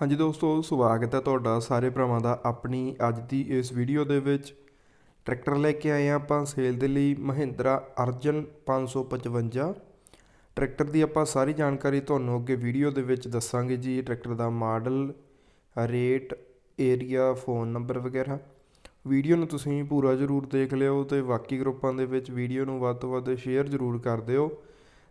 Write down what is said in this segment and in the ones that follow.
ਹਾਂਜੀ ਦੋਸਤੋ, ਸਵਾਗਤ ਹੈ ਤੁਹਾਡਾ ਸਾਰੇ ਭਰਾਵਾਂ ਦਾ ਆਪਣੀ ਅੱਜ ਦੀ ਇਸ ਵੀਡੀਓ ਦੇ ਵਿੱਚ। ਟਰੈਕਟਰ ਲੈ ਕੇ ਆਏ ਹਾਂ ਆਪਾਂ ਸੇਲ ਦੇ ਲਈ ਮਹਿੰਦਰਾ ਅਰਜਨ 555 ਟਰੈਕਟਰ ਦੀ ਆਪਾਂ ਸਾਰੀ ਜਾਣਕਾਰੀ ਤੁਹਾਨੂੰ ਅੱਗੇ ਵੀਡੀਓ ਦੇ ਵਿੱਚ ਦੱਸਾਂਗੇ ਜੀ, ਟਰੈਕਟਰ ਦਾ model, rate area phone number ਵਗੈਰਾ। ਵੀਡੀਓ ਨੂੰ ਤੁਸੀਂ ਪੂਰਾ ਜ਼ਰੂਰ ਦੇਖ ਲਿਓ ਤੇ ਬਾਕੀ ਗਰੁੱਪਾਂ ਦੇ ਵਿੱਚ ਵੀਡੀਓ ਨੂੰ ਵੱਧ ਤੋਂ ਵੱਧ ਸ਼ੇਅਰ ਜ਼ਰੂਰ ਕਰ ਦਿਓ।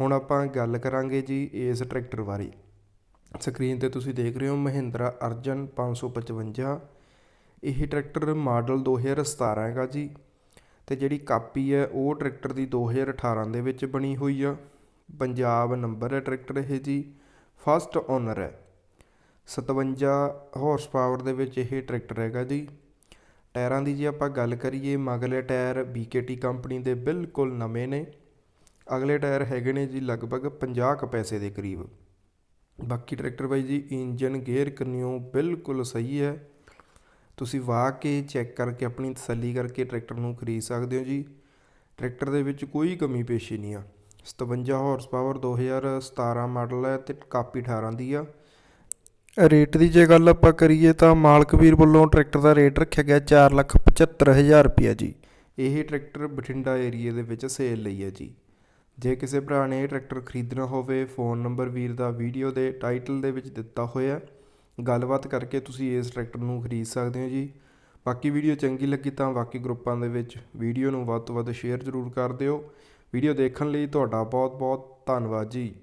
ਹੁਣ ਆਪਾਂ ਗੱਲ ਕਰਾਂਗੇ ਜੀ ਇਸ ਟਰੈਕਟਰ ਬਾਰੇ। ਸਕਰੀਨ ਤੇ ਤੁਸੀਂ ਦੇਖ ਰਹੇ ਹੋ ਮਹਿੰਦਰਾ ਅਰਜਨ 555 ਇਹ ਟਰੈਕਟਰ ਮਾਡਲ 2017 ਹੈਗਾ ਜੀ ਤੇ ਜਿਹੜੀ ਕਾਪੀ ਹੈ ਉਹ ਟਰੈਕਟਰ ਦੀ 2018 ਦੇ ਵਿੱਚ ਬਣੀ ਹੋਈ ਆ। ਪੰਜਾਬ ਨੰਬਰ ਹੈ ਟਰੈਕਟਰ ਇਹ ਜੀ, ਫਸਟ ਓਨਰ ਹੈ। 57 ਹਾਰਸ ਪਾਵਰ ਦੇ ਵਿੱਚ ਇਹ ਟਰੈਕਟਰ ਹੈਗਾ ਜੀ। ਟਾਇਰਾਂ ਦੀ ਜੇ ਆਪਾਂ ਗੱਲ ਕਰੀਏ, ਮਗਲੇ ਟਾਇਰ BKT ਕੰਪਨੀ ਦੇ ਬਿਲਕੁਲ ਨਵੇਂ ਨੇ। ਅਗਲੇ ਟਾਇਰ ਹੈਗੇ ਨੇ ਜੀ ਲਗਭਗ 50 ਕੁ ਪੈਸੇ ਦੇ ਕਰੀਬ। ਬਾਕੀ ਟਰੈਕਟਰ ਬਾਈ ਜੀ, ਇੰਜਨ, ਗੇਅਰ ਕਨਿਓ ਬਿਲਕੁਲ ਸਹੀ ਹੈ। ਤੁਸੀਂ ਵਾਹ ਕੇ ਚੈੱਕ ਕਰਕੇ ਆਪਣੀ ਤਸੱਲੀ ਕਰਕੇ ਟਰੈਕਟਰ ਨੂੰ ਖਰੀਦ ਸਕਦੇ ਹੋ ਜੀ। ਟਰੈਕਟਰ ਦੇ ਵਿੱਚ ਕੋਈ ਕਮੀ ਪੇਸ਼ੀ ਨਹੀਂ ਆ। 57 ਹਾਰਸ ਪਾਵਰ 2017 ਮਾਡਲ ਹੈ ਤੇ ਕਾਪੀ 18 ਦੀ ਆ। ਰੇਟ ਦੀ ਜੇ ਗੱਲ ਆਪਾਂ ਕਰੀਏ ਤਾਂ ਮਾਲਕ ਵੀਰ ਵੱਲੋਂ ਟਰੈਕਟਰ ਦਾ ਰੇਟ ਰੱਖਿਆ ਗਿਆ 475000 ਰੁਪਿਆ ਜੀ। ਇਹ ਟਰੈਕਟਰ ਬਠਿੰਡਾ ਏਰੀਏ ਦੇ ਵਿੱਚ ਸੇਲ ਲਈ ਹੈ ਜੀ। ਜੇ ਕਿਸੇ ਭਰਾ ਨੇ ਇਹ ਟਰੈਕਟਰ ਖਰੀਦਣਾ ਹੋਵੇ, ਫੋਨ ਨੰਬਰ ਵੀਰ ਦਾ, ਵੀਡੀਓ ਦੇ ਟਾਈਟਲ ਦੇ ਵਿੱਚ ਦਿੱਤਾ ਹੋਇਆ। ਗੱਲਬਾਤ ਕਰਕੇ ਤੁਸੀਂ ਇਸ ਟਰੈਕਟਰ ਨੂੰ ਖਰੀਦ ਸਕਦੇ ਹੋ ਜੀ। ਬਾਕੀ ਵੀਡੀਓ ਚੰਗੀ ਲੱਗੀ ਤਾਂ ਬਾਕੀ ਗਰੁੱਪਾਂ ਦੇ ਵਿੱਚ ਵੀਡੀਓ ਨੂੰ ਵੱਧ ਤੋਂ ਵੱਧ ਸ਼ੇਅਰ ਜ਼ਰੂਰ ਕਰ ਦਿਓ। ਵੀਡੀਓ ਦੇਖਣ ਲਈ ਤੁਹਾਡਾ ਬਹੁਤ ਬਹੁਤ ਧੰਨਵਾਦ ਜੀ।